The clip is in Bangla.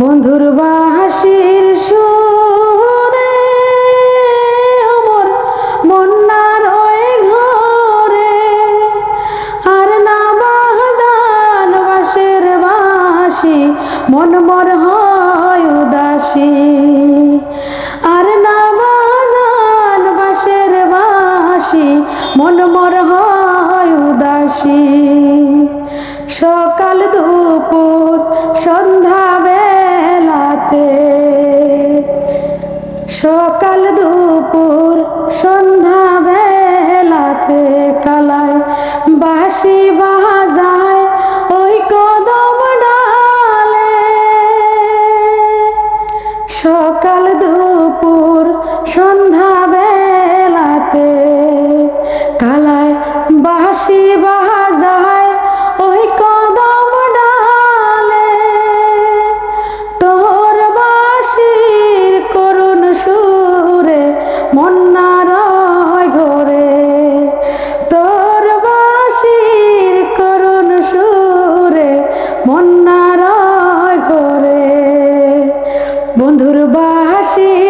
বন্ধুর বাহাসির সুরে অমর মন্নার ওই ঘরে। আর না বাহদান বাসের বাসি মন মর হয় উদাসী। আর না বাহদান বাসের বাসি মন মর হয় উদাসী। সকাল দুপুর, সন্ধ্যা সকাল দুপুর সন্ধ্যা বন্ধুর বাসী